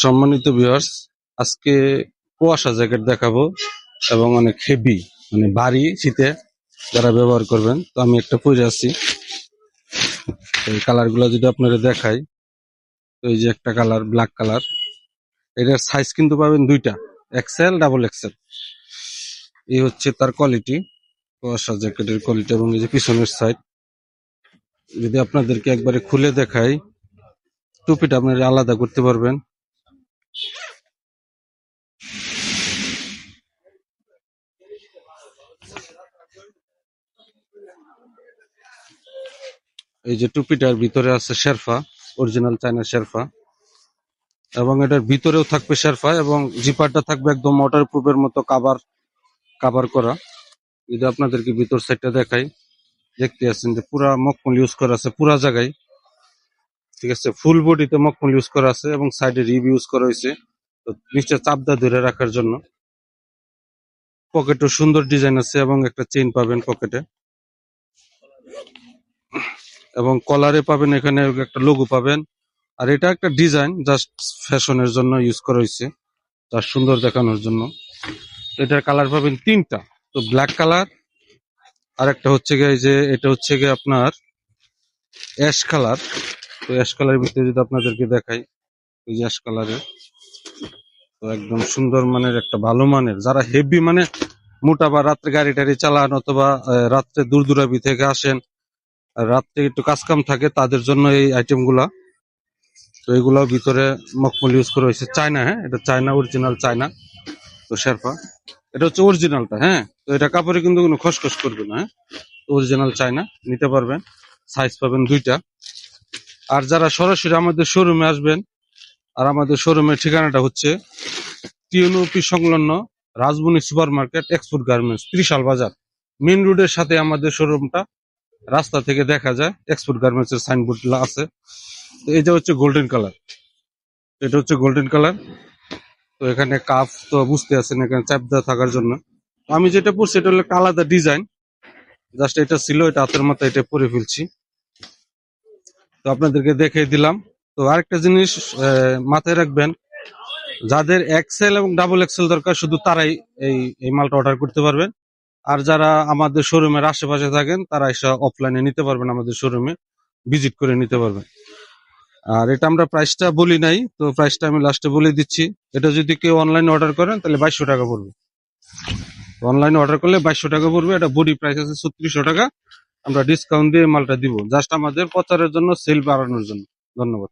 সম্মানিত ভিউয়ার্স আজকে কুয়াশা জ্যাকেট দেখাবো এবং অনেক হেভি মানে ভারী শীতে যারা ব্যবহার করবেন। তো আমি একটা আছি। তো এই কালারগুলো যদি আপনারা দেখাই, তো এই যে একটা কালার ব্ল্যাক কালার এটার সাইজ কিন্তু পাবেন দুইটা এক্সেল ডাবল এক্সেল এই হচ্ছে তার কোয়ালিটি কুয়াশা জ্যাকেটের কোয়ালিটি এবং এই যে পিছনের সাইড যদি আপনাদেরকে একবারে খুলে দেখাই টুপিটা আপনারা আলাদা করতে পারবেন। এই যে টুপিটার ভিতরে আছে শেরফা অরিজিনাল চায়না শেরফা। এবং এটার ভিতরেও থাকবে শেরফা এবং জিপারটা থাকবে একদম ওয়াটার প্রুফের মতো কাবার কাবার করা। যদি আপনাদেরকে ভিতর সাইডটা দেখাই। দেখতে আছেন যে পুরা মকমল ইউজ করা আছে, পুরা জায়গায়। ঠিক আছে? ফুল বডিতে মকমল ইউজ করা আছে এবং সাইডে রিভ ইউজ করা হয়েছে। তো নিচে চাপদা ধরে রাখার জন্য। পকেটও সুন্দর ডিজাইন আছে এবং একটা চেইন পাবেন পকেটে এবং কলারে পাবেন, এখানে একটা লোগো পাবেন। আর এটা একটা ডিজাইন জাস্ট ফ্যাশনের জন্য ইউজ করা হয়েছে। তার সুন্দর দেখানোর জন্য। এটার কালার পাবেন তিনটা। তো ব্ল্যাক কালার আর একটা হচ্ছে গিয়ে যে, এটা হচ্ছে গিয়ে আপনার অ্যাশ কালার তো অ্যাশ কালারের ভিতরে যদি আপনাদেরকে দেখাই, এই যে অ্যাশ কালারের তো একদম সুন্দর মানের একটা, ভালো মানের, যারা হেভি মানে মোটা বা রাত্রে গাড়ি টাড়ি চালান অথবা রাত্রে দূর দূরাবি থেকে আসেন রাত্রে একটু কাজকাম থাকে, তাদের জন্য এই আইটেমগুলা, তো এগুলো ভিতরে মকমল ইউজ করা হয়েছে। চায়না হ্যাঁ এটা চায়না অরিজিনাল চায়না, তো শেরপা। এটা হচ্ছে অরিজিনালটা হ্যাঁ তো এটা কাপড়ে কিন্তু কোনো খসখস করবে না হ্যাঁ অরিজিনাল চায়না, নিতে পারবেন সাইজ পাবেন দুইটা। আর যারা সরাসরি আমাদের শোরুমে আসবেন, আর আমাদের শোরুমের ঠিকানাটা হচ্ছে টিএনওপি সংলগ্ন Rajbani super market export garments Trishal বাজার। মেন রোডের সাথে আমাদের শোরুমটা রাস্তা থেকে দেখা যায় এক্সপোর্ট গার্মেন্টস এর সাইনবোর্ড আছে। তো এটা হচ্ছে গোল্ডেন কালার এটা হচ্ছে গোল্ডেন কালার তো এখানে কাফ তো বুঝতে আছেন, এখানে চাপ দেওয়া থাকার জন্য। আমি যেটা পড়ছি এটা হলো আলাদা ডিজাইন জাস্ট এটা ছিল, এটা হাতের মাথায় এটা পরে ফেলছি। তো আপনাদেরকে দেখিয়ে দিলাম। তো আরেকটা জিনিস মাথায় রাখবেন, যাদের এক্সেল এবং ডাবল এক্সেল দরকার, শুধু তারাই এই এই মালটা অর্ডার করতে পারবেন। আর যারা আমাদের শোরুমের আশেপাশে থাকেন, তারা এসে অফলাইনে নিতে পারবেন আমাদের শোরুমে ভিজিট করে নিতে পারবেন। আর এটা আমরা প্রাইসটা বলি নাই, তো প্রাইসটা আমি লাস্টে বলে দিচ্ছি। এটা যদি কেউ অনলাইনে অর্ডার করেন, তাহলে বাইশশো টাকা পড়বে। অনলাইনে অর্ডার করলে বাইশশো টাকা পড়বে, এটা বডি প্রাইস আছে ছত্রিশশো টাকা। আমরা ডিসকাউন্ট দিয়ে মালটা দিব। জাস্ট আমাদের প্রচারের জন্য সেল বাড়ানোর জন্য। ধন্যবাদ।